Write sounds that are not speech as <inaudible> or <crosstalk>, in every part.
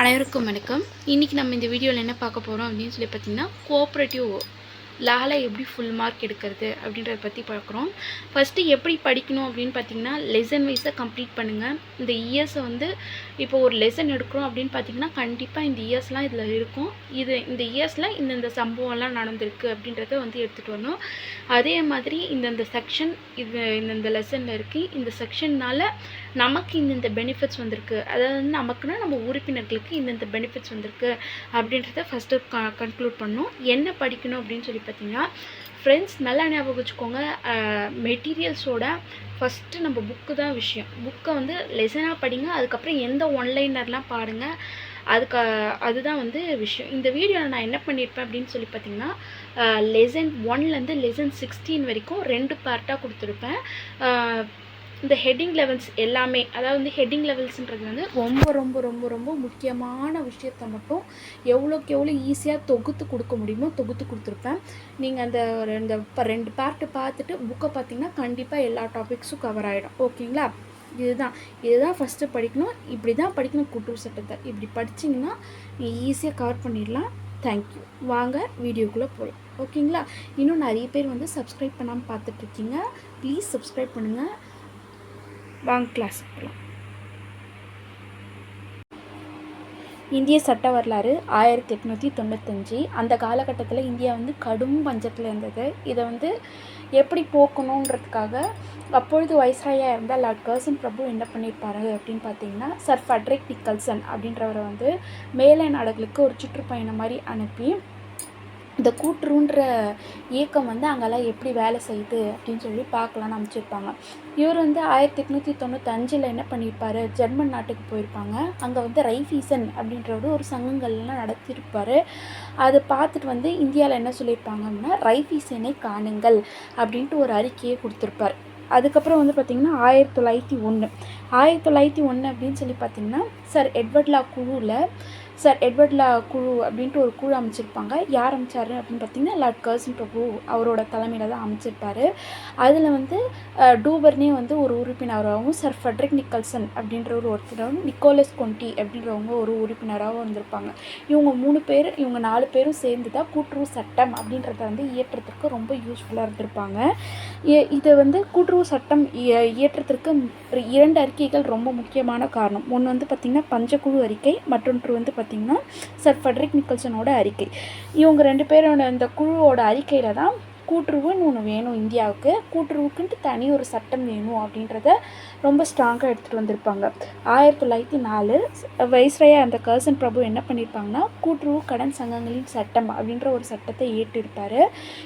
அனைவருக்கும் வணக்கம். இன்றைக்கி நம்ம இந்த வீடியோவில் என்ன பார்க்க போகிறோம் அப்படின்னு சொல்லி பார்த்தீங்கன்னா கோஆப்ரேட்டிவ் லால எப்படி ஃபுல் மார்க் எடுக்கிறது அப்படின்றத பற்றி பார்க்குறோம். ஃபஸ்ட்டு எப்படி படிக்கணும் அப்படின்னு பார்த்தீங்கன்னா லெசன் வைஸாக கம்ப்ளீட் பண்ணுங்கள் இந்த இயர்ஸை வந்து இப்போ ஒரு லெசன் எடுக்கிறோம் அப்படின்னு பார்த்தீங்கன்னா கண்டிப்பாக இந்த இயர்ஸ்லாம் இதில் இருக்கும். இது இந்த இயர்ஸில் இந்தந்த சம்பவம்லாம் நடந்திருக்கு அப்படின்றத வந்து எடுத்துகிட்டு வரணும். அதே மாதிரி இந்தந்த செக்ஷன் இது இந்தந்த லெசனில் இருக்குது இந்த செக்ஷன்னால் நமக்கு இந்தந்த பெனிஃபிட்ஸ் வந்திருக்கு. அதாவது வந்து நமக்குன்னா நம்ம உறுப்பினர்களுக்கு இந்தந்த பெனிஃபிட்ஸ் வந்திருக்கு அப்படின்றத ஃபஸ்ட்டு க கன்க்ளூட் பண்ணோம். என்ன படிக்கணும் அப்படின்னு சொல்லி பார்த்தீங்கன்னா ஃப்ரெண்ட்ஸ் நல்லா ஞாபகம் வச்சுக்கோங்க. மெட்டீரியல்ஸோட ஃபஸ்ட்டு நம்ம புக்கு தான் விஷயம். புக்கை வந்து லெசனாக படிங்க. அதுக்கப்புறம் எந்த ஒன்லைனர்லாம் பாருங்கள் அதுக்கு அதுதான் வந்து விஷயம். இந்த வீடியோவில் நான் என்ன பண்ணியிருப்பேன் அப்படின்னு சொல்லி பார்த்தீங்கன்னா லெசன் ஒன்லேருந்து லெசன் சிக்ஸ்டீன் வரைக்கும் ரெண்டு பார்ட்டாக கொடுத்துருப்பேன். இந்த ஹெட்டிங் லெவல்ஸ் எல்லாமே அதாவது வந்து ஹெட்டிங் லெவல்ஸ்ன்றது வந்து ரொம்ப ரொம்ப ரொம்ப ரொம்ப முக்கியமான விஷயத்த மட்டும் எவ்வளோக்கு எவ்வளோ ஈஸியாக தொகுத்து கொடுக்க முடியுமோ தொகுத்து கொடுத்துருப்பேன். நீங்கள் அந்த ரெண்டு ரெண்டு பார்ட்டு பார்த்துட்டு புக்கை பார்த்தீங்கன்னா கண்டிப்பாக எல்லா டாபிக்ஸும் கவர் ஆகிடும் ஓகேங்களா? இதுதான். இதுதான் ஃபஸ்ட்டு படிக்கணும். இப்படி தான் படிக்கணும் கூட்டுறவு சட்டத்தை. இப்படி படிச்சிங்கன்னா நீ ஈஸியாக கவர் பண்ணிடலாம். தேங்க்யூ வாங்க வீடியோக்குள்ளே போகலாம் ஓகேங்களா? இன்னும் நிறைய பேர் வந்து சப்ஸ்கிரைப் பண்ணாமல் பார்த்துட்ருக்கீங்க ப்ளீஸ் சப்ஸ்கிரைப் பண்ணுங்கள் வாங்க கிளாஸ் போகலாம் இந்திய சட்ட வரலாறு ஆயிரத்தி எட்நூற்றி தொண்ணூத்தஞ்சு. அந்த காலகட்டத்தில் இந்தியா வந்து கடும் பஞ்சத்தில் இருந்தது. இதை வந்து எப்படி போக்கணுன்றதுக்காக அப்பொழுது வைஸ்ராயாக இருந்த லார்ட் கர்சன் பிரபு என்ன பண்ணியிருப்பாரு அப்படின்னு பார்த்தீங்கன்னா சர் ஃபட்ரிக் நிக்கல்சன் அப்படின்றவரை வந்து மேலை நாடுகளுக்கு ஒரு சுற்றுப்பயணம் மாதிரி அனுப்பி இந்த கூட்டுருன்ற இயக்கம் வந்து அங்கெல்லாம் எப்படி வேலை செய்யுது அப்படின்னு சொல்லி பார்க்கலான்னு அமைச்சிருப்பாங்க. இவர் வந்து ஆயிரத்தி எட்நூற்றி தொண்ணூத்தஞ்சில் என்ன பண்ணியிருப்பார் ஜெர்மன் நாட்டுக்கு போயிருப்பாங்க. அங்கே வந்து ரைஃபீசன் அப்படின்றவர் ஒரு சங்கங்கள்லாம் நடத்தியிருப்பார் அதை பார்த்துட்டு வந்து இந்தியாவில் என்ன சொல்லியிருப்பாங்க அப்படின்னா ரைஃபீசனை காணுங்கள் அப்படின்ட்டு ஒரு அறிக்கையை கொடுத்துருப்பார். அதுக்கப்புறம் வந்து பார்த்திங்கன்னா ஆயிரத்தி தொள்ளாயிரத்தி ஒன்று ஆயிரத்தி தொள்ளாயிரத்தி ஒன்று அப்படின்னு சொல்லி பார்த்திங்கன்னா சார் எட்வர்ட்லா குழுவில் சார் எட்வர்ட்லா குழு அப்படின்ட்டு ஒரு குழு அமைச்சிருப்பாங்க. யார் அமைச்சார் அப்படின்னு பார்த்தீங்கன்னா லார்ட் கர்சன் பிரபு அவரோட தலைமையில் தான் அமைச்சிருப்பார். அதில் வந்து டூபர்னே வந்து ஒரு உறுப்பினராகவும் சார் ஃபட்ரிக் நிக்கல்சன் அப்படின்ற ஒரு ஒருத்தரும் நிக்கோலஸ் கொண்டி அப்படின்றவங்க ஒரு உறுப்பினராகவும் இருந்திருப்பாங்க இவங்க மூணு பேர் இவங்க நாலு பேரும் சேர்ந்து தான் கூட்டுறவு சட்டம் அப்படின்றத வந்து இயற்றத்துக்கு ரொம்ப யூஸ்ஃபுல்லாக இருந்திருப்பாங்க. இதை வந்து கூட்டுறவு சட்டம் இய- இயற்றத்திற்கு ஒரு இரண்டு அறிக்கைகள் ரொம்ப முக்கியமான காரணம். ஒன்று வந்து பார்த்திங்கன்னா பஞ்சக்குழு அறிக்கை. மற்றொன்று வந்து பார்த்திங்கன்னா சர் ஃபெட்ரிக் நிக்கல்சனோட அறிக்கை. இவங்க ரெண்டு பேரோட இந்த குழுவோட அறிக்கையில் தான் கூட்டுறவுன்னு ஒன்று வேணும் இந்தியாவுக்கு. கூட்டுறவுக்குன்ட்டு தனி ஒரு சட்டம் வேணும் அப்படின்றத ரொம்ப ஸ்ட்ராங்காக எடுத்துகிட்டு வந்திருப்பாங்க. ஆயிரத்தி தொள்ளாயிரத்தி நாலு வைஸ்ரயா அந்த கர்சன் பிரபு என்ன பண்ணியிருப்பாங்கன்னா கூட்டுறவு கடன் சங்கங்களின் சட்டம் அப்படின்ற ஒரு சட்டத்தை ஏற்றிருப்பார்.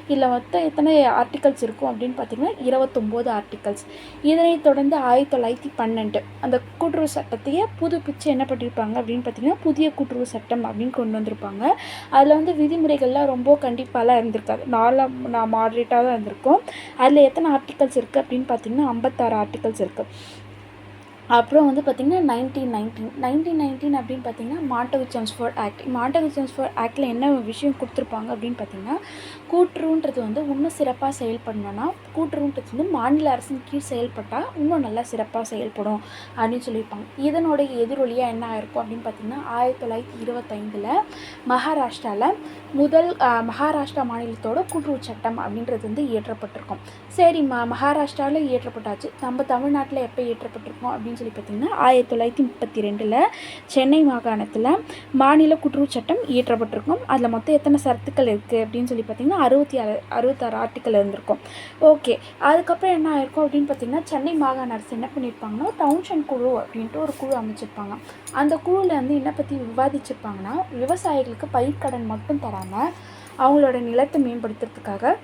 இதில் மொத்தம் எத்தனை ஆர்டிகல்ஸ் இருக்கும் அப்படின்னு பார்த்தீங்கன்னா இருபத்தொம்போது ஆர்டிகல்ஸ் இதனைத் தொடர்ந்து ஆயிரத்தி தொள்ளாயிரத்தி பன்னெண்டு அந்த கூட்டுறவு சட்டத்தையே புதுப்பிச்சு என்ன பண்ணியிருப்பாங்க அப்படின்னு பார்த்தீங்கன்னா புதிய கூட்டுறவு சட்டம் அப்படின்னு கொண்டு வந்திருப்பாங்க. அதில் வந்து விதிமுறைகள்லாம் ரொம்ப கண்டிப்பாலாம் இருந்திருக்காது. நாலாம் நாம் மாடரேட்டாக தான் இருந்திருக்கும். அதில் எத்தனை ஆர்டிகல்ஸ் இருக்குது அப்படின்னு பார்த்தீங்கன்னா ஐம்பத்தாறு ஆர்டிகல்ஸ் இருக்குது அப்புறம் வந்து பார்த்திங்கன்னா நைன்டீன் நைன்டீன் நைன்டீன் நைன்டீன் அப்படின்னு பார்த்தீங்கன்னா Montagu Chelmsford act Montagu Chelmsford ஆக்டில் என்ன விஷயம் கொடுத்துருப்பாங்க அப்படின்னு பார்த்தீங்கன்னா கூட்டுருன்றது வந்து இன்னும் சிறப்பாக செயல்படணும்னா கூட்டுருன்றது வந்து மாநில அரசின் கீழ் செயல்பட்டால் இன்னும் நல்லா சிறப்பாக செயல்படும் அப்படின்னு சொல்லியிருப்பாங்க. இதனுடைய எதிரொலியாக என்ன ஆயிருக்கும் அப்படின்னு பார்த்தீங்கன்னா ஆயிரத்தி தொள்ளாயிரத்தி இருபத்தைந்தில் மகாராஷ்டிராவில் முதல் மகாராஷ்டிரா மாநிலத்தோட குற்று சட்டம் அப்படின்றது வந்து இயற்றப்பட்டிருக்கும். சரி ம மகாராஷ்டிராவில் இயற்றப்பட்டாச்சு. நம்ம தமிழ்நாட்டில் எப்போ இயற்றப்பட்டிருக்கோம் அப்படின்னு சொல்லி பார்த்தீங்கன்னா ஆயிரத்தி தொள்ளாயிரத்தி முப்பத்தி ரெண்டில் சென்னை மாகாணத்தில் மாநில குற்று சட்டம் இயற்றப்பட்டிருக்கும். அதில் மொத்தம் எத்தனை சரத்துக்கள் இருக்குது அப்படின்னு சொல்லி பார்த்தீங்கன்னா அறுபத்தி ஆறு அறுபத்தாறு ஆர்டிக்கல் இருந்திருக்கும். ஓகே அதுக்கப்புறம் என்ன ஆயிருக்கும் அப்படின்னு பார்த்தீங்கன்னா சென்னை மாகாண அரசு என்ன பண்ணியிருப்பாங்கன்னா டவுன்ஷன் குழு அப்படின்ட்டு ஒரு குழு அமைச்சிருப்பாங்க. அந்த குழுவில் வந்து என்ன பற்றி விவாதிச்சிருப்பாங்கன்னா விவசாயிகளுக்கு பயிர்க்கடன் மட்டும் தராங்க. இல்லாமல் அவங்களோட நிலத்தை மேம்படுத்துறதுக்காக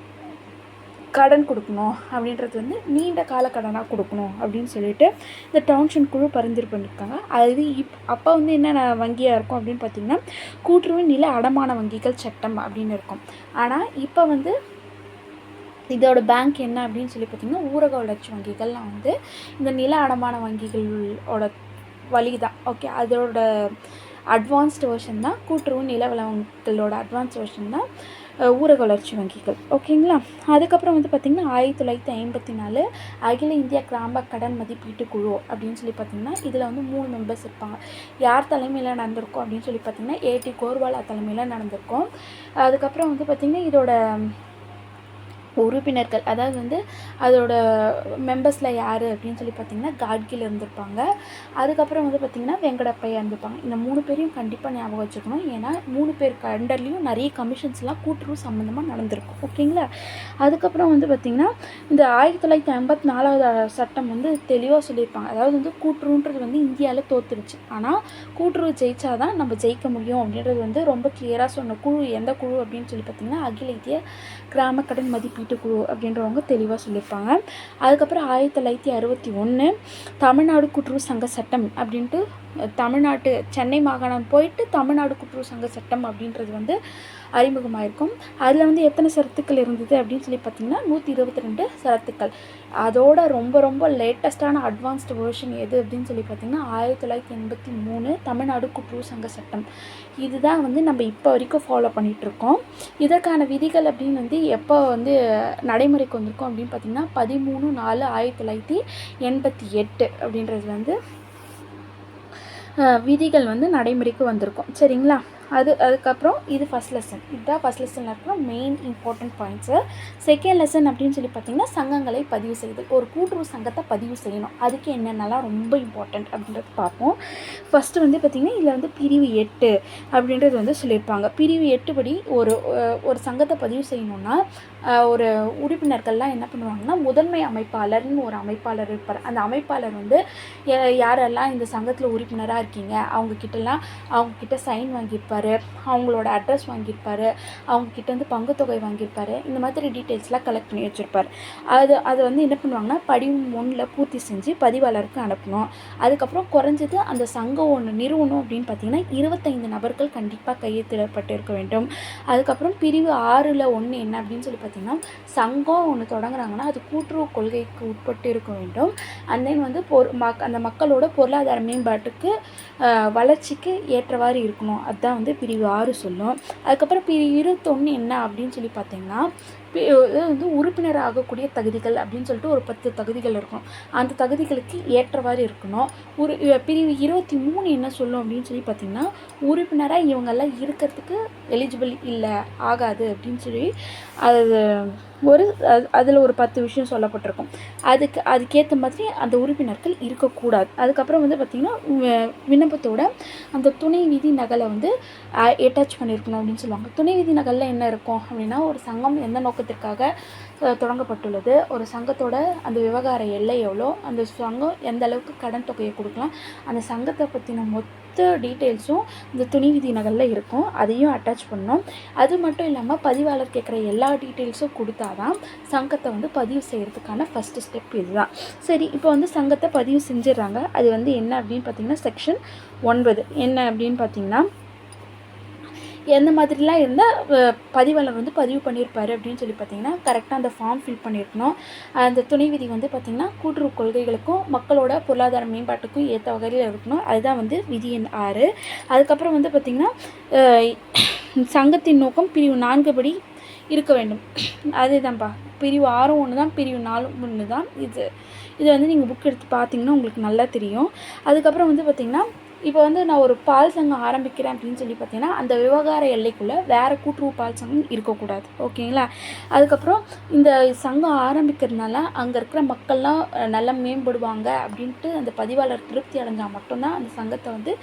கடன் கொடுக்கணும் அப்படின்றது வந்து நீண்ட கால கடனாக கொடுக்கணும் அப்படின்னு சொல்லிட்டு இந்த டவுன்ஷன் குழு பரிந்துரை பண்ணியிருக்காங்க. அது இப் அப்போ வந்து என்னென்ன வங்கியாக இருக்கும் அப்படின்னு பார்த்தீங்கன்னா கூட்டுறவு நில அடமான வங்கிகள் சட்டம் அப்படின்னு இருக்கும். ஆனால் இப்போ வந்து இதோட பேங்க் என்ன அப்படின்னு சொல்லி பார்த்தீங்கன்னா ஊரக வளர்ச்சி வங்கிகள்லாம் வந்து இந்த நில அடமான வங்கிகளோட வழி தான் ஓகே அதோட அட்வான்ஸ்டு வெர்ஷன் தான் கூட்டுறவு நில வளங்களோட அட்வான்ஸ் வெர்ஷன் தான் ஊரக வளர்ச்சி வங்கிகள். ஓகேங்களா? அதுக்கப்புறம் வந்து பார்த்திங்கன்னா ஆயிரத்தி தொள்ளாயிரத்தி ஐம்பத்தி நாலு அகில இந்திய கிராம கடன் மதிப்பீட்டு குழு அப்படின்னு சொல்லி பார்த்திங்கன்னா இதில் வந்து மூணு மெம்பர்ஸ் இருப்பாங்க. யார் தலைமையில் நடந்திருக்கும் அப்படின்னு சொல்லி பார்த்திங்கன்னா ஏடி கோர்வாலா தலைமையில் நடந்திருக்கும். அதுக்கப்புறம் வந்து பார்த்திங்கன்னா இதோட உறுப்பினர்கள் அதாவது வந்து அதோட மெம்பர்ஸில் யார் அப்படின்னு சொல்லி பார்த்தீங்கன்னா காட்கில் இருந்திருப்பாங்க. அதுக்கப்புறம் வந்து பார்த்திங்கன்னா வெங்கடப்பையா இருந்திருப்பாங்க. இந்த மூணு பேரையும் கண்டிப்பாக ஞாபகம் வச்சுக்கணும். ஏன்னா மூணு பேருக்கு அண்டர்லேயும் நிறைய கமிஷன்ஸ்லாம் கூட்டுறவு சம்மந்தமாக நடந்திருக்கும். ஓகேங்களா? அதுக்கப்புறம் வந்து பார்த்திங்கன்னா இந்த ஆயிரத்தி தொள்ளாயிரத்தி ஐம்பத்தி நாலாவது சட்டம் வந்து தெளிவாக சொல்லியிருப்பாங்க. அதாவது வந்து கூட்டுறவுன்றது வந்து இந்தியாவில் தோத்துருச்சு. ஆனால் கூட்டுறவு ஜெயிச்சாதான் நம்ம ஜெயிக்க முடியும் அப்படின்றது வந்து ரொம்ப கிளியராக சொன்ன குழு எந்த குழு அப்படின்னு சொல்லி பார்த்திங்கன்னா அகில இந்திய கிராம கடன் மதிப்பீடு கூட்டுக்குழு அப்படின்றவங்க தெளிவாக சொல்லியிருப்பாங்க அதுக்கப்புறம் ஆயிரத்தி தொள்ளாயிரத்தி அறுபத்தி ஒன்று தமிழ்நாடு கூட்டுறவு சங்க சட்டம் அப்படின்ட்டு தமிழ்நாட்டு சென்னை மாகாணம் போயிட்டு தமிழ்நாடு கூட்டுறவு சங்க சட்டம் அப்படின்றது வந்து அறிமுகமாயிருக்கும். அதில் வந்து எத்தனை சரத்துக்கள் இருந்தது அப்படின்னு சொல்லி பார்த்தீங்கன்னா நூற்றி இருபத்தி ரெண்டு சரத்துக்கள். அதோட ரொம்ப ரொம்ப லேட்டஸ்ட்டான அட்வான்ஸ்டு வேர்ஷன் எது அப்படின்னு சொல்லி பார்த்தீங்கன்னா ஆயிரத்தி தொள்ளாயிரத்தி எண்பத்தி மூணு தமிழ்நாடு கூட்டுறவு சங்க சட்டம். இதுதான் வந்து நம்ம இப்போ வரைக்கும் ஃபாலோ பண்ணிகிட்ருக்கோம் இதற்கான விதிகள் அப்படின்னு வந்து எப்போ வந்து நடைமுறைக்கு வந்திருக்கோம் அப்படின்னு பார்த்தீங்கன்னா பதிமூணு நாலு ஆயிரத்தி தொள்ளாயிரத்தி எண்பத்தி எட்டு அப்படின்றது வந்து விதிகள் வந்து நடைமுறைக்கு வந்திருக்கும். சரிங்களா? அது அதுக்கப்புறம் இது ஃபஸ்ட் லெசன் இதுதான் ஃபஸ்ட் லெசனில் இருக்கிற main important points second lesson அப்படின்னு சொல்லி பார்த்தீங்கன்னா சங்கங்களை பதிவு செய்தல் ஒரு கூட்டுறவு சங்கத்தை பதிவு செய்யணும். அதுக்கு என்னென்னலாம் ரொம்ப இம்பார்ட்டண்ட் அப்படின்றது பார்ப்போம். ஃபஸ்ட்டு வந்து பார்த்திங்கன்னா இதில் வந்து பிரிவு எட்டு அப்படின்றது வந்து சொல்லியிருப்பாங்க. பிரிவு எட்டு படி ஒரு ஒரு சங்கத்தை பதிவு செய்யணும்னா ஒரு உறுப்பினர்கள்லாம் என்ன பண்ணுவாங்கன்னா முதன்மை அமைப்பாளர்னு ஒரு அமைப்பாளர் இருப்பார். அந்த அமைப்பாளர் வந்து யாரெல்லாம் இந்த சங்கத்தில் உறுப்பினராக இருக்கீங்க அவங்கக்கிட்டலாம் அவங்கக்கிட்ட சைன் வாங்கியிருப்பார் அவங்களோட அட்ரஸ் வாங்கியிருப்பாரு அவங்கக்கிட்டேருந்து பங்கு தொகை வாங்கியிருப்பார் வாங்கியிருப்பாரு இந்த மாதிரி டீட்டெயில்ஸ்லாம் கலெக்ட் பண்ணி வச்சுருப்பாரு. அது அதை வந்து என்ன பண்ணுவாங்கன்னா படிவம் ஒன்றில் பூர்த்தி செஞ்சு பதிவாளருக்கு அனுப்பணும். அதுக்கப்புறம் குறைஞ்சது அந்த சங்கம் ஒன்று நிறுவனம் அப்படின்னு பார்த்தீங்கன்னா இருபத்தைந்து நபர்கள் கண்டிப்பாக கையெழுத்திடப்பட்டு இருக்க வேண்டும். அதுக்கப்புறம் பிரிவு ஆறில் ஒன்று என்ன அப்படின்னு சொல்லி பார்த்தீங்கன்னா சங்கம் ஒன்று தொடங்குறாங்கன்னா அது கூட்டுறவு கொள்கைக்கு உட்பட்டு இருக்க வேண்டும். அண்ட் தென் வந்து பொரு மக் அந்த மக்களோட பொருளாதார மேம்பாட்டுக்கு வளர்ச்சிக்கு ஏற்றவாறு இருக்கணும். அதுதான் வந்து பிரிவு ஆறு சொல்லும். அதுக்கப்புறம் பிரிவு இருபத்தொன்று என்ன அப்படின்னு சொல்லி பார்த்தீங்கன்னா வந்து உறுப்பினர் ஆகக்கூடிய தகுதிகள் அப்படின்னு சொல்லிட்டு ஒரு பத்து தகுதிகள் இருக்கும். அந்த தகுதிகளுக்கு ஏற்றவாறு இருக்கணும். ஒரு பிரிவு இருபத்தி மூணு என்ன சொல்லும் அப்படின்னு சொல்லி பார்த்தீங்கன்னா உறுப்பினராக இவங்கெல்லாம் இருக்கிறதுக்கு எலிஜிபிள் இல்லை ஆகாது அப்படின்னு சொல்லி அது ஒரு அதில் ஒரு பத்து விஷயம் சொல்லப்பட்டிருக்கும். அதுக்கு அதுக்கேற்ற மாதிரி அந்த உறுப்பினர்கள் இருக்கக்கூடாது. அதுக்கப்புறம் வந்து பார்த்திங்கன்னா விண்ணப்பத்தோட அந்த துணை விதி நகலை வந்து அட்டாச் பண்ணியிருக்கணும் அப்படின்னு சொல்லுவாங்க. துணை விதி நகலில் என்ன இருக்கும் அப்படின்னா ஒரு சங்கம் எந்த நோக்கத்திற்காக தொடங்கப்பட்டுள்ளது? ஒரு சங்கத்தோட அந்த விவகார எல்லை எவ்வளோ? அந்த சங்கம் எந்த அளவுக்கு கடன் தொகையை கொடுக்கலாம்? அந்த சங்கத்தை பற்றின மொத்த டீட்டெயில்ஸும் இந்த துணி விதி நகலில் இருக்கும். அதையும் அட்டாச் பண்ணோம். அது மட்டும் இல்லாமல் பதிவாளர் கேட்குற எல்லா டீட்டெயில்ஸும் கொடுத்தாதான் சங்கத்தை வந்து பதிவு செய்கிறதுக்கான ஃபஸ்ட்டு ஸ்டெப் இதுதான். சரி இப்போ வந்து சங்கத்தை பதிவு செஞ்சிடுறாங்க. அது வந்து என்ன அப்படின்னு பார்த்தீங்கன்னா செக்ஷன் ஒன்பது. என்ன அப்படின்னு பார்த்தீங்கன்னா எந்த மாதிரிலாம் இருந்தால் பதிவாளர் வந்து பதிவு பண்ணியிருப்பார் அப்படின்னு சொல்லி பார்த்தீங்கன்னா கரெக்டாக அந்த ஃபார்ம் ஃபில் பண்ணியிருக்கணும் அந்த துணை விதி வந்து பார்த்திங்கன்னா கூட்டுறவு கொள்கைகளுக்கும் மக்களோட பொருளாதார மேம்பாட்டுக்கும் ஏற்ற வகையில் இருக்கணும். அதுதான் வந்து விதி எண் ஆறு. அதுக்கப்புறம் வந்து பார்த்திங்கன்னா சங்கத்தின் நோக்கம் பிரிவு நான்கு படி இருக்க வேண்டும். அதுதான்ப்பா பிரிவு ஆறும் ஒன்று தான் பிரிவு நாலும் ஒன்று தான் இது இது வந்து நீங்கள் புக் எடுத்து பார்த்தீங்கன்னா உங்களுக்கு நல்லா தெரியும். அதுக்கப்புறம் வந்து பார்த்திங்கன்னா இப்போ வந்து நான் ஒரு பால் சங்கம் ஆரம்பிக்கிறேன் அப்படின்னு சொல்லி பார்த்தீங்கன்னா அந்த விவகார எல்லைக்குள்ளே வேறு கூட்டுறவு பால் சங்கம் இருக்கக்கூடாது. ஓகேங்களா? அதுக்கப்புறம் இந்த சங்கம் ஆரம்பிக்கிறதுனால அங்கே இருக்கிற மக்கள்லாம் நல்லா மேம்படுவாங்க அப்படின்ட்டு அந்த பதிவாளர் திருப்தி அடைஞ்சால் மட்டும்தான் அந்த சங்கத்தை வந்து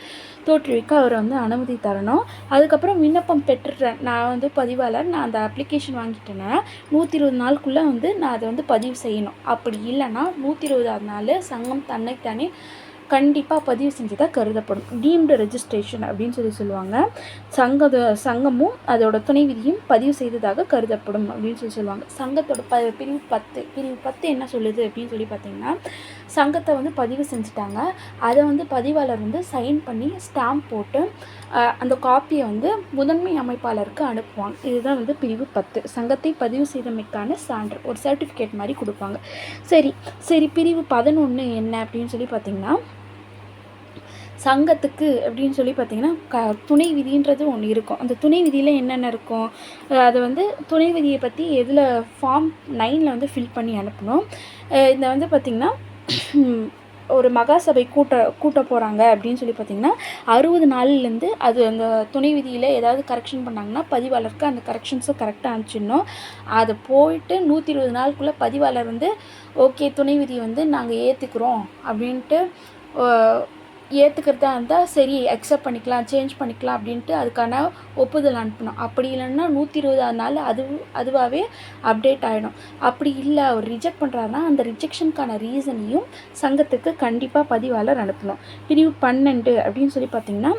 தோற்றுவிக்க அவரை வந்து அனுமதி தரணும். அதுக்கப்புறம் விண்ணப்பம் பெற்றுட்டேன் நான் வந்து பதிவாளர் நான் அந்த அப்ளிகேஷன் வாங்கிட்டேன்னா நூற்றி இருபது நாளுக்குள்ளே வந்து நான் அதை வந்து பதிவு செய்யணும். அப்படி இல்லைன்னா நூற்றி இருபதாவது நாள் சங்கம் தன்னைத்தானே கண்டிப்பாக பதிவு செஞ்சதாக கருதப்படும். டீம்டு ரெஜிஸ்ட்ரேஷன் அப்படின்னு சொல்லி சொல்லுவாங்க. சங்க சங்கமும் அதோட துணை விதியும் பதிவு செய்ததாக கருதப்படும் அப்படின்னு சொல்லி சொல்லுவாங்க. சங்கத்தோட ப பிரிவு பத்து பிரிவு பத்து என்ன சொல்லுது அப்படின்னு சொல்லி பார்த்தீங்கன்னா சங்கத்தை வந்து பதிவு செஞ்சுட்டாங்க. அதை வந்து பதிவாளர் வந்து சைன் பண்ணி ஸ்டாம்ப் போட்டு அந்த காப்பியை வந்து முதன்மை அமைப்பாளருக்கு அனுப்புவாங்க. இதுதான் வந்து பிரிவு பத்து. சங்கத்தை பதிவு செய்தமைக்கான சான்று. ஒரு சர்டிஃபிகேட் மாதிரி கொடுப்பாங்க. சரி சரி பிரிவு பதினொன்று என்ன அப்படின்னு சொல்லி பார்த்தீங்கன்னா சங்கத்துக்கு அப்படின்னு சொல்லி பார்த்தீங்கன்னா க துணை விதின்றது ஒன்று இருக்கும். அந்த துணை விதியில் என்னென்ன இருக்கும்? அதை வந்து துணை விதியை பற்றி எதில் ஃபார்ம் நைனில் வந்து ஃபில் பண்ணி அனுப்பணும்? இதை இந்த வந்து பார்த்திங்கன்னா <clears throat> ஒரு மகாசபை கூட்ட கூட்ட போகிறாங்க அப்படின்னு சொல்லி பார்த்தீங்கன்னா அறுபது நாள்லேருந்து அது அந்த துணை விதியில் ஏதாவது கரெக்ஷன் பண்ணாங்கன்னா பதிவாளருக்கு அந்த கரெக்ஷன்ஸை கரெக்டாக அனுப்பிச்சிடணும். அதை போயிட்டு நூற்றி இருபது நாளுக்குள்ளே பதிவாளர் வந்து ஓகே துணை விதியை வந்து நாங்கள் ஏற்றுக்குறோம் அப்படின்ட்டு ஏற்றுக்கிறதா இருந்தால் சரி அக்செப்ட் பண்ணிக்கலாம் சேஞ்ச் பண்ணிக்கலாம் அப்படின்ட்டு அதுக்கான ஒப்புதல் அனுப்பணும். அப்படி இல்லைன்னா நூற்றி இருபதாவது நாள் அது அதுவாகவே அப்டேட் ஆகிடும் அப்படி இல்லை அவர் ரிஜெக்ட் பண்ணுறாருன்னா அந்த ரிஜெக்ஷனுக்கான ரீசனையும் சங்கத்துக்கு கண்டிப்பாக பதிவாளர் அனுப்பணும் பிரிவு பன்னெண்டு அப்படின்னு சொல்லி பார்த்தீங்கன்னா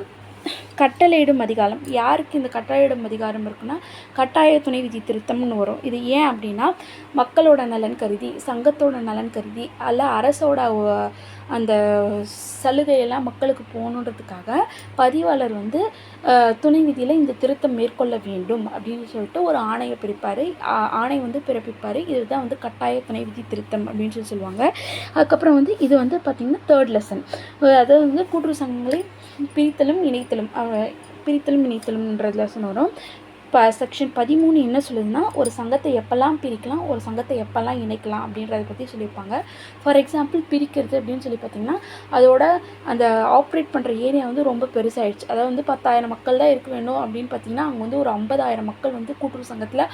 கட்டளையிடும் அதிகாரம். யாருக்கு இந்த கட்டளையிடும் அதிகாரம் இருக்குன்னா கட்டாய துணை விதி திருத்தம்னு வரும். இது ஏன் அப்படின்னா மக்களோட நலன் கருதி சங்கத்தோட நலன் கருதி அல்ல அரசோட அந்த சலுகையெல்லாம் மக்களுக்கு போகணுன்றதுக்காக பதிவாளர் வந்து துணை விதியில் இந்த திருத்தம் மேற்கொள்ள வேண்டும் அப்படின்னு சொல்லிட்டு ஒரு ஆணையை பிரிப்பார் ஆணை வந்து பிறப்பிப்பார். இதுதான் வந்து கட்டாய துணை விதி திருத்தம் அப்படின்னு சொல்லி சொல்லுவாங்க. அதுக்கப்புறம் வந்து இது வந்து பார்த்திங்கன்னா தேர்ட் லெசன் அதாவது வந்து கூட்டுறவு சங்கங்களை பிரித்தலும் இணைத்தலும் பிரித்தலும் இணைத்தலும்ன்றதுல சொன்ன வரும் இப்போ செக்ஷன் பதிமூணு என்ன சொல்லுதுன்னா ஒரு சங்கத்தை எப்போல்லாம் பிரிக்கலாம் ஒரு சங்கத்தை எப்போல்லாம் இணைக்கலாம் அப்படின்றத பற்றி சொல்லியிருப்பாங்க. ஃபார் எக்ஸாம்பிள் பிரிக்கிறது அப்படின்னு சொல்லி பார்த்தீங்கன்னா அதோட அந்த ஆப்ரேட் பண்ணுற ஏரியா வந்து ரொம்ப பெருசாகிடுச்சு அதாவது வந்து பத்தாயிரம் மக்கள் தான் இருக்க வேணும் அப்படின்னு பார்த்தீங்கன்னா அவங்க வந்து ஒரு ஐம்பதாயிரம் மக்கள் வந்து கூட்டுறவு சங்கத்தில்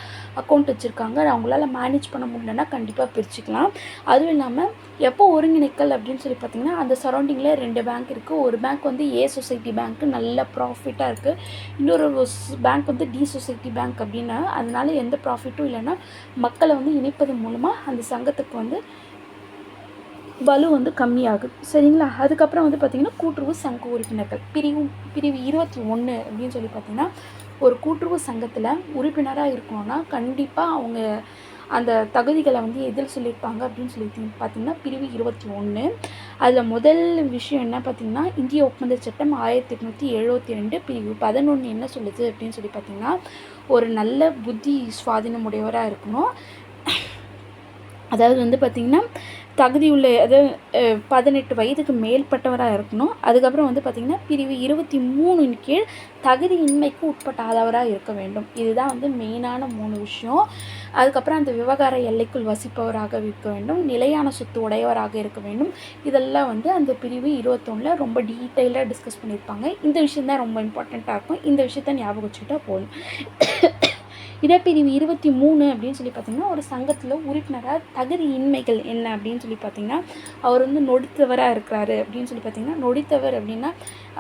அக்கௌண்ட் வச்சுருக்காங்க. அவங்களால மேனேஜ் பண்ண முடியலன்னா கண்டிப்பாக பிரிச்சுக்கலாம். அதுவும் இல்லாமல் எப்போ ஒருங்கிணைக்கல் அப்படின்னு சொல்லி பார்த்தீங்கன்னா அந்த சரௌண்டிங்கில் ரெண்டு பேங்க் இருக்குது ஒரு பேங்க் வந்து ஏ சொசைட்டி பேங்க்கு நல்ல ப்ராஃபிட்டாக இருக்குது இன்னொரு பேங்க் வந்து டி சொசைட்டி பேங்க் அப்படின்னு அதனால எந்த ப்ராஃபிட்டும் இல்லைன்னா மக்களை வந்து இணைப்பதன் மூலமாக அந்த சங்கத்துக்கு வந்து வலு வந்து கம்மியாகும் சரிங்களா? அதுக்கப்புறம் வந்து பார்த்திங்கன்னா கூட்டுறவு சங்க உறுப்பினர்கள். பிரிவு பிரிவு இருபத்தி ஒன்று அப்படின்னு சொல்லி பார்த்திங்கன்னா ஒரு கூட்டுறவு சங்கத்தில் உறுப்பினராக இருக்கணும்னா கண்டிப்பாக அவங்க அந்த தகுதிகளை வந்து எதில் சொல்லியிருப்பாங்க அப்படின்னு சொல்லி பார்த்திங்கன்னா பிரிவு இருபத்தி ஒன்று அதில் முதல் விஷயம் என்ன பார்த்திங்கன்னா இந்திய ஒப்பந்த சட்டம் ஆயிரத்தி எட்நூற்றி எழுபத்தி ரெண்டு பிரிவு பதினொன்று என்ன சொல்லுது அப்படின்னு சொல்லி பார்த்திங்கன்னா ஒரு நல்ல புத்தி சுவாதீனம் உடையவராக இருக்கணும். அதாவது வந்து பார்த்திங்கன்னா தகுதி அது பதினெட்டு வயதுக்கு மேற்பட்டவராக இருக்கணும். அதுக்கப்புறம் வந்து பார்த்திங்கன்னா பிரிவு இருபத்தி மூணின் கீழ் தகுதியின்மைக்கு உட்பட்டாதவராக இருக்க வேண்டும். இதுதான் வந்து மெயினான மூணு விஷயம். அதுக்கப்புறம் அந்த விவகார எல்லைக்குள் வசிப்பவராக இருக்க வேண்டும். நிலையான சொத்து உடையவராக இருக்க வேண்டும். இதெல்லாம் வந்து அந்த பிரிவு இருபத்தொன்னில் ரொம்ப டீட்டெயிலாக டிஸ்கஸ் பண்ணியிருப்பாங்க. இந்த விஷயம் தான் ரொம்ப இம்பார்ட்டண்ட்டாக இருக்கும். இந்த விஷயத்த ஞாபகம் வச்சுக்கிட்டா போதும். இடப்பிரிவு இருபத்தி மூணு அப்படின்னு சொல்லி பார்த்தீங்கன்னா ஒரு சங்கத்தில் உறுப்பினராக தகுதி இன்மைகள் என்ன அப்படின்னு சொல்லி பார்த்தீங்கன்னா அவர் வந்து நொடித்தவராக இருக்கிறாரு அப்படின்னு சொல்லி பார்த்தீங்கன்னா நொடித்தவர் அப்படின்னா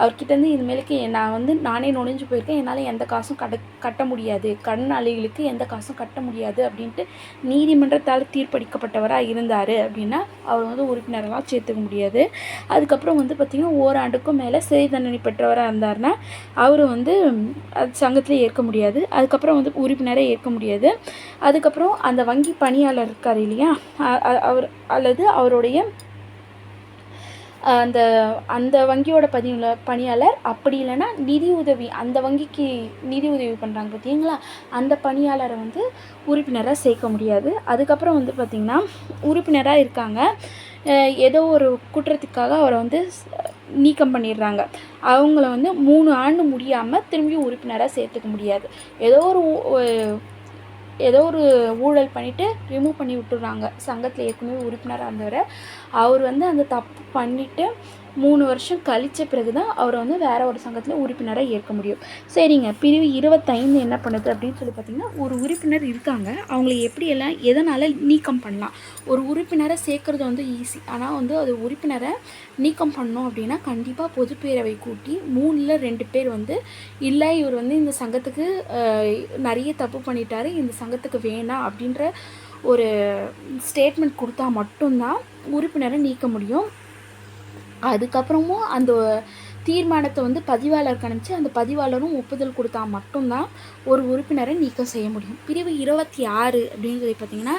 அவர்கிட்டருந்து இதுமேலுக்கு நான் வந்து நானே நொடிஞ்சு போயிருக்கேன் என்னால் எந்த காசும் கட கட்ட முடியாது. கடனாளிகளுக்கு எந்த காசும் கட்ட முடியாது அப்படின்ட்டு நீதிமன்றத்தால் தீர்ப்பளிக்கப்பட்டவராக இருந்தார் அப்படின்னா அவர் வந்து உறுப்பினரெல்லாம் சேர்த்துக்க முடியாது. அதுக்கப்புறம் வந்து பார்த்திங்கன்னா ஓராண்டுக்கும் மேலே சிறை தண்டனை பெற்றவராக இருந்தாருன்னா அவர் வந்து அது சங்கத்தில் ஏற்க முடியாது. அதுக்கப்புறம் வந்து உறுப்பினர் ஏற்க முடியாது. அதுக்கப்புறம் அந்த வங்கி பணியாளர் இருக்கார் இல்லையா? அவர் அல்லது அவருடைய அந்த அந்த வங்கியோட பதிவுல பணியாளர் அப்படி இல்லைன்னா நிதி உதவி அந்த வங்கிக்கு நிதி உதவி பண்ணுறாங்க பார்த்தீங்களா அந்த பணியாளரை வந்து உறுப்பினராக சேர்க்க முடியாது. அதுக்கப்புறம் வந்து பார்த்திங்கன்னா உறுப்பினராக இருக்காங்க. ஏதோ ஒரு குற்றத்துக்காக அவரை வந்து நீக்கம் பண்ணிடுறாங்க. அவங்கள வந்து மூணு ஆண்டு முடியாமல் திரும்பி உறுப்பினராக சேர்த்துக்க முடியாது. ஏதோ ஒரு ஊ- ஏதோ ஒரு ஊழல் பண்ணிவிட்டு ரிமூவ் பண்ணி விட்டுறாங்க சங்கத்தில் ஏற்கனவே உறுப்பினராக இருந்தவரை. அவர் வந்து அந்த தப்பு பண்ணிவிட்டு மூணு வருஷம் கழித்த பிறகு தான் அவரை வந்து வேற ஒரு சங்கத்தில் உறுப்பினராக ஏற்க முடியும். சரிங்க பிரிவு இருபத்தைந்து என்ன பண்ணுது அப்படின்னு சொல்லி பார்த்தீங்கன்னா ஒரு உறுப்பினர் இருக்காங்க. அவங்கள எப்படியெல்லாம் எதனால் நீக்கம் பண்ணலாம்? ஒரு உறுப்பினரை சேர்க்குறது வந்து ஈஸி ஆனால் வந்து அது உறுப்பினரை நீக்கம் பண்ணோம் அப்படின்னா கண்டிப்பாக பொதுப்பேரவை கூட்டி மூணில் ரெண்டு பேர் வந்து இல்லை இவர் வந்து இந்த சங்கத்துக்கு நிறைய தப்பு பண்ணிட்டாரு. இந்த சங்கத்துக்கு வேணாம். அப்படின்ற ஒரு ஸ்டேட்மெண்ட் கொடுத்தா மட்டும்தான் உறுப்பினரை நீக்க முடியும். அதுக்கப்புறமும் அந்த தீர்மானத்தை வந்து பதிவாளருக்கு அனுப்பிச்சு அந்த பதிவாளரும் ஒப்புதல் கொடுத்தா மட்டும்தான் ஒரு உறுப்பினரை நீக்கம் செய்ய முடியும். பிரிவு இருபத்தி ஆறு அப்படின்னு சொல்லி பார்த்தீங்கன்னா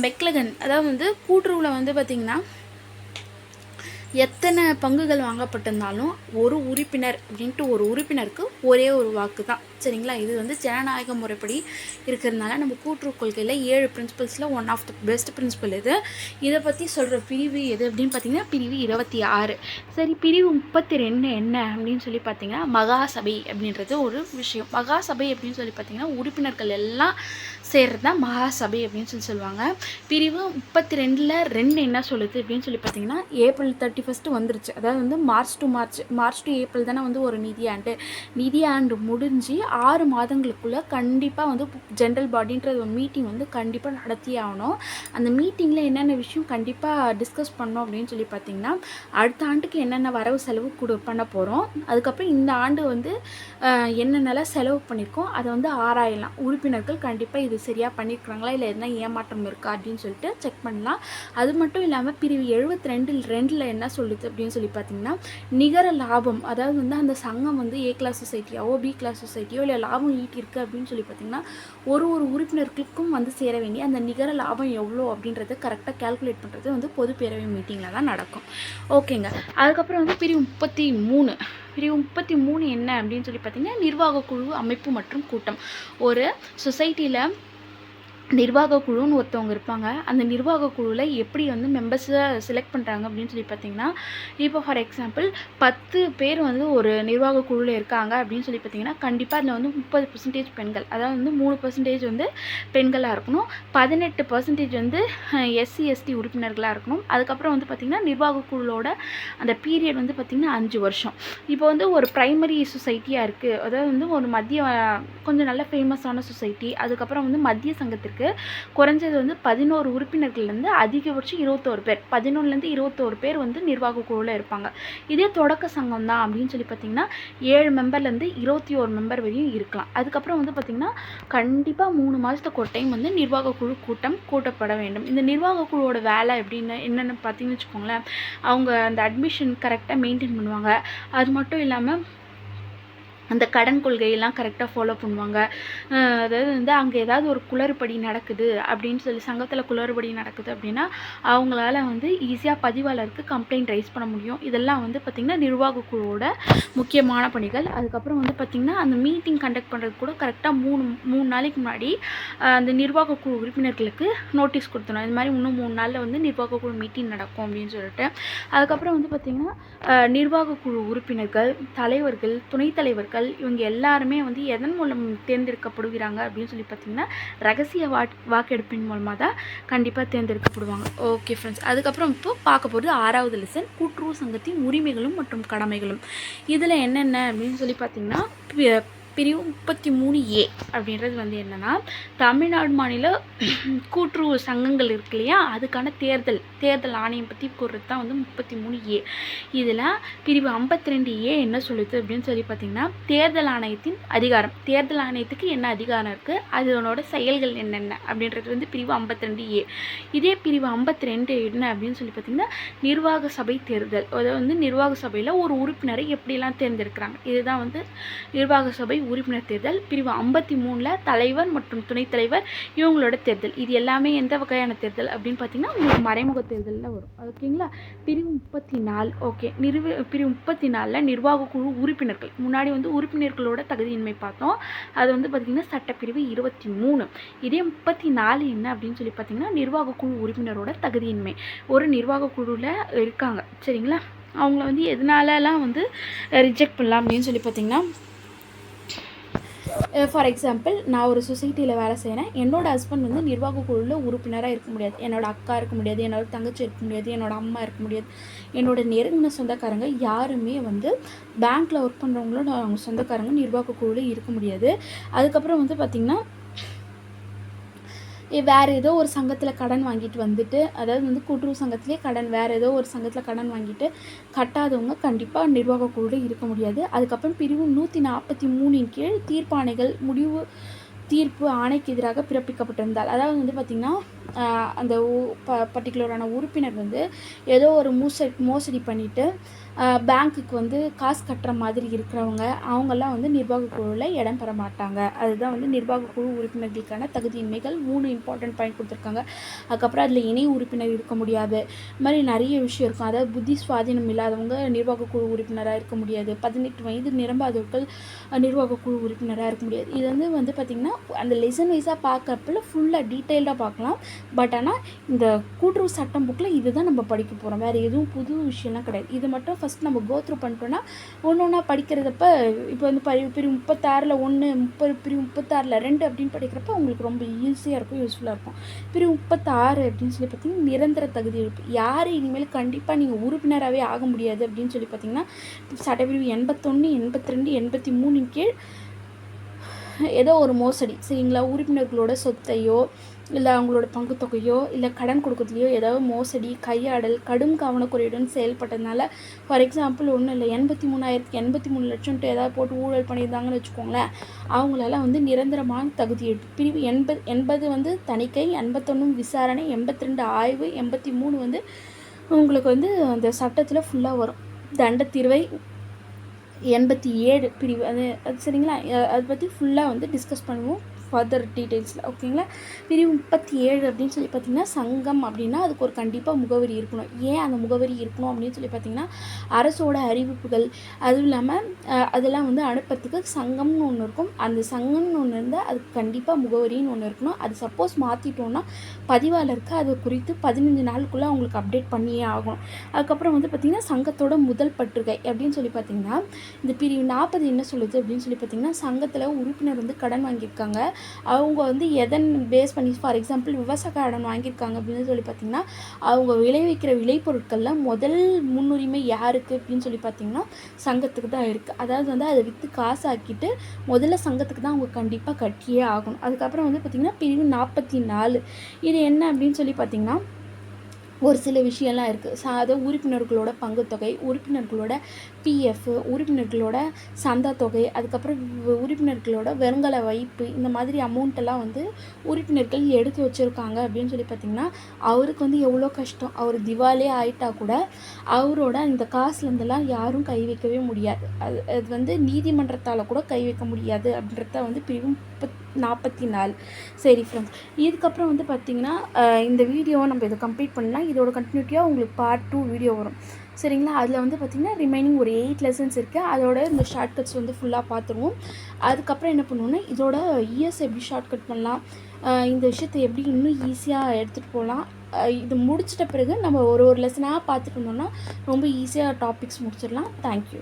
மெக்லகன் அதாவது வந்து கூட்டுறவில் வந்து பார்த்திங்கன்னா எத்தனை பங்குகள் வாங்கப்பட்டிருந்தாலும் ஒரு உறுப்பினர் அப்படின்ட்டு ஒரு உறுப்பினருக்கு ஒரே ஒரு வாக்கு தான் சரிங்களா? இது வந்து ஜனநாயக முறைப்படி இருக்கிறதுனால நம்ம கூட்டுறவு கொள்கையில் ஏழு பிரின்சிபல்ஸில் one of the best principle இது இதை பற்றி சொல்கிற பிரிவு எது அப்படின்னு பார்த்தீங்கன்னா பிரிவு இருபத்தி ஆறு. சரி பிரிவு முப்பத்தி ரெண்டு என்ன அப்படின்னு சொல்லி பார்த்தீங்கன்னா மகாசபை அப்படின்றது ஒரு விஷயம். மகாசபை அப்படின்னு சொல்லி பார்த்தீங்கன்னா உறுப்பினர்கள் எல்லாம் சேர்றது தான் மகாசபை அப்படின்னு சொல்லி சொல்லுவாங்க. பிரிவு முப்பத்தி ரெண்டில் ரெண்டு என்ன சொல்லுது அப்படின்னு சொல்லி பார்த்தீங்கன்னா ஏப்ரல் தேர்ட்டி ஃபஸ்ட்டு வந்துருச்சு. அதாவது வந்து March to March March to April தானே வந்து ஒரு நிதியாண்டு. நிதியாண்டு முடிஞ்சு ஆறு மாதங்களுக்குள்ளே கண்டிப்பாக வந்து ஜென்ரல் பாடின்றது ஒரு மீட்டிங் வந்து கண்டிப்பாக நடத்தியே ஆகணும். அந்த மீட்டிங்கில் என்னென்ன விஷயம் கண்டிப்பாக டிஸ்கஸ் பண்ணோம் அப்படின்னு சொல்லி பார்த்தீங்கன்னா அடுத்த ஆண்டுக்கு என்னென்ன வரவு செலவு கொடு பண்ண போகிறோம் அதுக்கப்புறம் இந்த ஆண்டு வந்து என்னென்னலாம் செலவு பண்ணியிருக்கோம் அதை வந்து ஆராயலாம். உறுப்பினர்கள் கண்டிப்பாக இது சரியாக பண்ணியிருக்கிறாங்களா இல்லை எதனா ஏமாற்றம் இருக்கா அப்படின்னு சொல்லிட்டு செக் பண்ணலாம். அது மட்டும் இல்லாமல் பிரிவு எழுபத்தி ரெண்டில் ரெண்டில் என்ன சொல்லுது அப்படின்னு சொல்லி பார்த்தீங்கன்னா நிகர லாபம் அதாவது வந்து அந்த சங்கம் வந்து ஏ கிளாஸ் சொசைட்டியாவோ பி கிளாஸ் சொசைட்டியோ இல்லை லாபம் ஈட்டியிருக்கு அப்படின்னு சொல்லி பார்த்தீங்கன்னா ஒரு ஒரு உறுப்பினர்களுக்கும் வந்து சேர வேண்டிய அந்த நிகர லாபம் எவ்வளோ அப்படின்றத கரெக்டாக கால்குலேட் பண்ணுறது வந்து பொது பேரவை மீட்டிங்கில் தான் நடக்கும். ஓகேங்க அதுக்கப்புறம் வந்து பிரிவு முப்பத்தி மூணு. பிரிவு முப்பத்தி மூணு என்ன அப்படின்னு சொல்லி பார்த்தீங்கன்னா நிர்வாக குழு அமைப்பு மற்றும் கூட்டம். ஒரு சொசைட்டியில் நிர்வாக குழுன்னு ஒருத்தவங்க இருப்பாங்க. அந்த நிர்வாக குழுவில் எப்படி வந்து மெம்பர்ஸை செலக்ட் பண்ணுறாங்க அப்படின்னு சொல்லி பார்த்தீங்கன்னா இப்போ ஃபார் எக்ஸாம்பிள் பத்து பேர் வந்து ஒரு நிர்வாக குழுவில் இருக்காங்க அப்படின்னு சொல்லி பார்த்தீங்கன்னா கண்டிப்பாக அதில் வந்து முப்பது பர்சன்டேஜ் பெண்கள். அதாவது வந்து மூணு பர்சன்டேஜ் வந்து பெண்களாக இருக்கணும். பதினெட்டு பர்சன்டேஜ் வந்து எஸ்சி எஸ்டி உறுப்பினர்களாக இருக்கணும். அதுக்கப்புறம் வந்து பார்த்திங்கன்னா நிர்வாக குழுவோட அந்த பீரியட் வந்து பார்த்திங்கன்னா அஞ்சு வருஷம். இப்போ வந்து ஒரு ப்ரைமரி சொசைட்டியாக இருக்குது அதாவது வந்து ஒரு மத்திய கொஞ்சம் நல்ல ஃபேமஸான சொசைட்டி அதுக்கப்புறம் வந்து மத்திய சங்கத்திற்கு குறைஞ்சது வந்து பதினோரு உறுப்பினர்கள்லேருந்து அதிகபட்சம் இருபத்தோரு பேர். பதினொன்றுலேருந்து இருபத்தோரு பேர் வந்து நிர்வாக குழுவில் இருப்பாங்க. இதே தொடக்க சங்கம் தான் அப்படின்னு சொல்லி பார்த்தீங்கன்னா ஏழு மெம்பர்லேருந்து இருபத்தி ஒரு மெம்பர் வரையும் இருக்கலாம். அதுக்கப்புறம் வந்து பார்த்திங்கன்னா கண்டிப்பாக மூணு மாதத்துக்கு ஒரு டைம் வந்து நிர்வாக குழு கூட்டம் கூட்டப்பட வேண்டும். இந்த நிர்வாக குழுவோட வேலை எப்படின்னு என்னென்னு பார்த்தீங்கன்னு வச்சுக்கோங்களேன் அவங்க அந்த அட்மிஷன் கரெக்டாக மெயின்டைன் பண்ணுவாங்க. அது மட்டும் இல்லாமல் அந்த கடன் கொள்கையெல்லாம் கரெக்டாக ஃபாலோ பண்ணுவாங்க. அதாவது வந்து அங்கே ஏதாவது ஒரு குளறுபடி நடக்குது அப்படின்னு சொல்லி சங்கத்தில் குளறுபடி நடக்குது அப்படின்னா அவங்களால வந்து ஈஸியாக பதிவாளருக்கு கம்ப்ளைண்ட் ரைஸ் பண்ண முடியும். இதெல்லாம் வந்து பார்த்திங்கன்னா நிர்வாக குழுவோட முக்கியமான பணிகள். அதுக்கப்புறம் வந்து பார்த்திங்கன்னா அந்த மீட்டிங் கண்டக்ட் பண்ணுறது கூட கரெக்டாக மூணு மூணு நாளைக்கு முன்னாடி அந்த நிர்வாக குழு உறுப்பினர்களுக்கு நோட்டீஸ் கொடுத்துடணும். இது மாதிரி இன்னும் மூணு நாளில் வந்து நிர்வாக குழு மீட்டிங் நடக்கும் அப்படின்னு சொல்லிட்டு. அதுக்கப்புறம் வந்து பார்த்திங்கன்னா நிர்வாக குழு உறுப்பினர்கள் தலைவர்கள் துணைத் தலைவர்கள் இவங்க எல்லாருமே வந்து எதன் மூலம் தேர்ந்தெடுக்கப்படுகிறாங்க அப்படின்னு சொல்லி பார்த்திங்கன்னா ரகசிய வாக் வாக்கெடுப்பின் மூலமாக தான் கண்டிப்பாக தேர்ந்தெடுக்கப்படுவாங்க. ஓகே ஃப்ரெண்ட்ஸ் அதுக்கப்புறம் இப்போ பார்க்க போகிறது ஆறாவது லெசன் கூட்டுறவு சங்கத்தின் உரிமைகளும் மற்றும் கடமைகளும். இதில் என்னென்ன அப்படின்னு சொல்லி பார்த்தீங்கன்னா பிரிவு முப்பத்தி மூணு ஏ அப்படின்றது வந்து என்னென்னா தமிழ்நாடு மாநில கூட்டுறவு சங்கங்கள் இருக்கு இல்லையா? அதுக்கான தேர்தல் தேர்தல் ஆணையம் பற்றி கூறுறது தான் வந்து முப்பத்தி மூணு ஏ. இதில் பிரிவு ஐம்பத்தி ரெண்டு ஏ என்ன சொல்லுது அப்படின்னு சொல்லி பார்த்தீங்கன்னா தேர்தல் ஆணையத்தின் அதிகாரம். தேர்தல் ஆணையத்துக்கு என்ன அதிகாரம் இருக்குது அதனோட செயல்கள் என்னென்ன அப்படின்றது வந்து பிரிவு ஐம்பத்தி ரெண்டு ஏ. இதே பிரிவு ஐம்பத்தி ரெண்டு என்ன அப்படின்னு சொல்லி பார்த்தீங்கன்னா நிர்வாக சபை தேர்தல். அதாவது வந்து நிர்வாக சபையில் ஒரு உறுப்பினரை எப்படிலாம் தேர்ந்தெடுக்கிறாங்க? இதுதான் வந்து நிர்வாக சபை உறுப்பினர் தேர்தல் பிரிவு ஐம்பத்தி மூணில் தலைவர் மற்றும் துணைத் தலைவர் இவங்களோட தேர்தல். இது எல்லாமே எந்த வகையான தேர்தல் அப்படின்னு பார்த்தீங்கன்னா உங்களுக்கு மறைமுக தேர்தலில் வரும். ஓகேங்களா? பிரிவு முப்பத்தி நாலு ஓகே. நிறுவ பிரிவு முப்பத்தி நாலில் நிர்வாக குழு உறுப்பினர்கள். முன்னாடி வந்து உறுப்பினர்களோட தகுதியின்மை பார்த்தோம். அது வந்து பார்த்திங்கன்னா சட்டப்பிரிவு இருபத்தி மூணு. இதே முப்பத்தி நாலு என்ன அப்படின்னு சொல்லி பார்த்தீங்கன்னா நிர்வாக குழு உறுப்பினரோட தகுதியின்மை. ஒரு நிர்வாக குழுவில் இருக்காங்க. சரிங்களா? அவங்கள வந்து எதனாலலாம் வந்து ரிஜெக்ட் பண்ணலாம் அப்படின்னு சொல்லி பார்த்தீங்கன்னா ஃபார் எக்ஸாம்பிள் நான் ஒரு சொசைட்டியில் வேலை செய்கிறேன் என்னோட ஹஸ்பண்ட் வந்து நிர்வாக குழுவில் உறுப்பினராக இருக்க முடியாது. என்னோட அக்கா இருக்க முடியாது. என்னோட தங்கச்சி இருக்க முடியாது. என்னோட அம்மா இருக்க முடியாது. என்னோட நெருங்கின சொந்தக்காரங்க யாருமே வந்து பேங்க்கில் ஒர்க் பண்ணுறவங்களும் அவங்க சொந்தக்காரங்க நிர்வாக குழுவில் இருக்க முடியாது. அதுக்கப்புறம் வந்து பார்த்திங்கன்னா வேறு ஏதோ ஒரு சங்கத்தில் கடன் வாங்கிட்டு வந்துட்டு அதாவது வந்து கூட்டுறவு சங்கத்திலே கடன் வேறு ஏதோ ஒரு சங்கத்தில் கடன் வாங்கிட்டு கட்டாதவங்க கண்டிப்பாக நிர்வாக குழுவில் இருக்க முடியாது. அதுக்கப்புறம் பிரிவு நூற்றி நாற்பத்தி மூணின் கீழ் தீர்ப்பாணைகள் முடிவு தீர்ப்பு ஆணைக்கு எதிராக பிறப்பிக்கப்பட்டிருந்தால். அதாவது வந்து பார்த்திங்கன்னா அந்த ப பர்டிகுலரான உறுப்பினர் வந்து ஏதோ ஒரு மூச மோசடி பண்ணிவிட்டு பேங்க்குக்கு வந்து காசு கட்டுற மாதிரி இருக்கிறவங்க அவங்கெல்லாம் வந்து நிர்வாக குழுவில் இடம் பெற மாட்டாங்க. அதுதான் வந்து நிர்வாக குழு உறுப்பினர்களுக்கான தகுதியின்மைகள் மூணு இம்பார்ட்டன்ட் பாயிண்ட் கொடுத்துருக்காங்க. அதுக்கப்புறம் அதில் இணை உறுப்பினர் இருக்க முடியாது. இது மாதிரி நிறைய விஷயம் இருக்கும். அதாவது புத்தி சுவாதீனம் இல்லாதவங்க நிர்வாக குழு உறுப்பினராக இருக்க முடியாது. பதினெட்டு வயது நிரம்பாதவர்கள் அஹ், நிர்வாக குழு உறுப்பினராக இருக்க முடியாது. இது வந்து வந்து பார்த்திங்கன்னா அந்த லெசன் வைஸாக பார்க்குறப்பல ஃபுல்லாக டீட்டெயில்டாக பார்க்கலாம் பட் ஆனால் இந்த கூட்டுறவு சட்டம் புக்கில் இதுதான் நம்ம படிக்க போகிறோம் வேறு எதுவும் புது விஷயம்லாம் கிடையாது. இது மட்டும் ஃபஸ்ட் நம்ம கோத்ரூ பண்ணிட்டோன்னா ஒன்று ஒன்றா படிக்கிறதப்ப இப்போ வந்து பரி பிரிவு முப்பத்தாறில் ஒன்று முப்பது பிரிவு முப்பத்தாறில் ரெண்டு அப்படின்னு படிக்கிறப்ப உங்களுக்கு ரொம்ப ஈஸியாக இருக்கும் யூஸ்ஃபுல்லாக இருக்கும். பிரிவு முப்பத்தாறு அப்படின்னு சொல்லி பார்த்தீங்கன்னா நிரந்தர தகுதி இருக்கு. யார் இனிமேல் கண்டிப்பாக நீங்கள் உறுப்பினராகவே ஆக முடியாது அப்படின்னு சொல்லி பார்த்தீங்கன்னா சட்டப்பிரிவு எண்பத்தொன்று எண்பத்தி ரெண்டு எண்பத்தி மூணு கீழ் ஏதோ ஒரு மோசடி. சரிங்களா? உறுப்பினர்களோட சொத்தையோ இல்லை அவங்களோட பங்கு தொகையோ இல்லை கடன் கொடுக்கறதுலையோ ஏதாவது மோசடி கையாடல் கடும் கவனக்குறையுடன் செயல்பட்டதுனால ஃபார் எக்ஸாம்பிள் ஒன்றும் இல்லை எண்பத்தி மூணாயிரத்து எண்பத்தி மூணு லட்சம்ட்டு ஏதாவது போட்டு ஊழல் பண்ணியிருந்தாங்கன்னு வச்சுக்கோங்களேன் அவங்களால வந்து நிரந்தரமான தகுதி பிரிவு எண்பது எண்பது வந்து தணிக்கை எண்பத்தொன்று விசாரணை எண்பத்தி ரெண்டு ஆய்வு எண்பத்தி மூணு வந்து உங்களுக்கு வந்து அந்த சட்டத்தில் ஃபுல்லாக வரும். தண்டத்தீர்வை எண்பத்தி ஏழு பிரிவு அது அது சரிங்களா? அதை பற்றி ஃபுல்லாக வந்து டிஸ்கஸ் பண்ணுவோம். ஃபர்தர் டீட்டெயில்ஸில் ஓகேங்களா பிரிவு முப்பத்தி ஏழு அப்படின்னு சொல்லி பார்த்தீங்கன்னா சங்கம் அப்படின்னா அதுக்கு ஒரு கண்டிப்பாக முகவரி இருக்கணும். ஏன் அந்த முகவரி இருக்கணும் அப்படின்னு சொல்லி பார்த்தீங்கன்னா அரசோட அறிவிப்புகள். அதுவும் இல்லாமல் அதெல்லாம் வந்து அனுப்புறதுக்கு சங்கம்னு ஒன்று இருக்கும். அந்த சங்கம்னு ஒன்று இருந்தால் அதுக்கு கண்டிப்பாக முகவரின்னு ஒன்று இருக்கணும். அது சப்போஸ் மாற்றிட்டோன்னா பதிவாளருக்கு அது குறித்து பதினஞ்சு நாளுக்குள்ளே அவங்களுக்கு அப்டேட் பண்ணியே ஆகணும். அதுக்கப்புறம் வந்து பார்த்திங்கன்னா சங்கத்தோட முதல் பற்றுகை அப்படின்னு சொல்லி பார்த்தீங்கன்னா இந்த பிரிவு நாற்பது என்ன சொல்லுது அப்படின்னு சொல்லி பார்த்தீங்கன்னா சங்கத்தில் உறுப்பினர் வந்து கடன் வாங்கியிருக்காங்க. அவங்க வந்து எதன் பேஸ் பண்ணி ஃபார் எக்ஸாம்பிள் விவசாய கடன் வாங்கியிருக்காங்க அப்படின்னு சொல்லி பார்த்தீங்கன்னா அவங்க விளைவிக்கிற விளைபொருட்களில் முதல் முன்னுரிமை யாருக்கு அப்படின்னு சொல்லி பார்த்தீங்கன்னா சங்கத்துக்கு தான் இருக்குது அதாவது வந்து அதை விற்று காசாக்கிட்டு முதல்ல சங்கத்துக்கு தான் அவங்க கண்டிப்பாக கட்டியே ஆகணும். அதுக்கப்புறம் வந்து பார்த்திங்கன்னா பிரிவு நாற்பத்தி நாலு. இது என்ன அப்படின்னு சொல்லி பார்த்தீங்கன்னா ஒரு சில விஷயம்லாம் இருக்குது சா அதாவது உறுப்பினர்களோட பங்குத்தொகை உறுப்பினர்களோட பிஎஃப் உறுப்பினர்களோட சந்தா தொகை அதுக்கப்புறம் உறுப்பினர்களோட வெறுங்கல வைப்பு இந்த மாதிரி அமௌண்ட்டெல்லாம் வந்து உறுப்பினர்கள் எடுத்து வச்சுருக்காங்க அப்படின்னு சொல்லி பார்த்திங்கன்னா அவருக்கு வந்து எவ்வளோ கஷ்டம். அவர் திவாலே ஆயிட்டா கூட அவரோட இந்த காசுலேருந்துலாம் யாரும் கை வைக்கவே முடியாது. அது அது வந்து நீதிமன்றத்தால் கூட கை வைக்க முடியாது அப்படின்றத வந்து பிரிவு முப்பத் நாற்பத்தி நாலு. சரி ஃப்ரெண்ட்ஸ் இதுக்கப்புறம் வந்து பார்த்திங்கன்னா இந்த வீடியோவை நம்ம இதை கம்ப்ளீட் பண்ணலாம். இதோட கண்டினியூட்டியாக உங்களுக்கு பார்ட் டூ வீடியோ வரும். சரிங்களா? அதில் வந்து பார்த்திங்கன்னா ரிமைனிங் ஒரு எயிட் லெசன்ஸ் இருக்குது அதோட இந்த ஷார்ட்கட்ஸ் வந்து ஃபுல்லாக பார்த்துருவோம். அதுக்கப்புறம் என்ன பண்ணுவோன்னா இதோட இயர்ஸ் எப்படி ஷார்ட்கட் பண்ணலாம்? இந்த விஷயத்தை எப்படி இன்னும் ஈஸியாக எடுத்துகிட்டு போகலாம்? இது முடிச்சிட்ட பிறகு நம்ம ஒரு ஒரு லெசனாக பார்த்துட்டு இருந்தோம்னா ரொம்ப ஈஸியாக டாபிக்ஸ் முடிச்சிடலாம். தேங்க்யூ